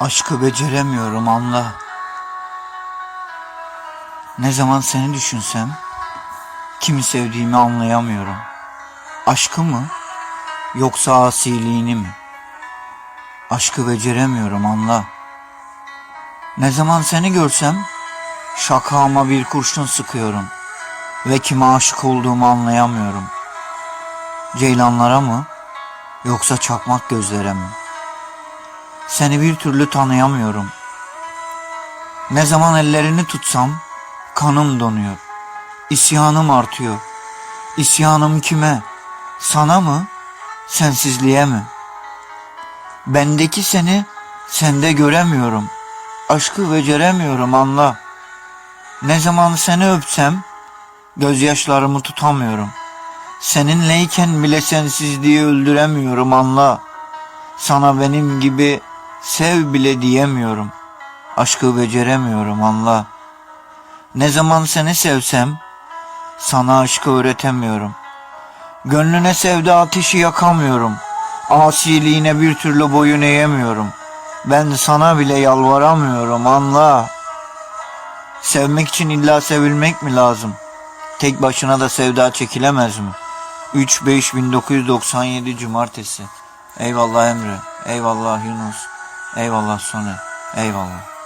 Aşkı beceremiyorum anla. Ne zaman seni düşünsem kimi sevdiğimi anlayamıyorum. Aşkı mı yoksa asiliğini mi? Aşkı beceremiyorum anla. Ne zaman seni görsem şakağıma bir kurşun sıkıyorum ve kime aşık olduğumu anlayamıyorum. Ceylanlara mı yoksa çakmak gözlere mi? Seni bir türlü tanıyamıyorum. Ne zaman ellerini tutsam kanım donuyor. İsyanım artıyor. İsyanım kime? Sana mı? Sensizliğe mi? Bendeki seni sende göremiyorum. Aşkı beceremiyorum anla. Ne zaman seni öpsem gözyaşlarımı tutamıyorum. Seninleyken bile sensizliği öldüremiyorum anla. Sana benim gibi sev bile diyemiyorum. Aşkı beceremiyorum anla. Ne zaman seni sevsem sana aşkı öğretemiyorum. Gönlüne sevda ateşi yakamıyorum. Asiliğine bir türlü boyun eğemiyorum. Ben sana bile yalvaramıyorum anla. Sevmek için illa sevilmek mi lazım? Tek başına da sevda çekilemez mi? 3-5-1997 Cumartesi. Eyvallah Emre. Eyvallah Yunus. Eyvallah Soner. Eyvallah.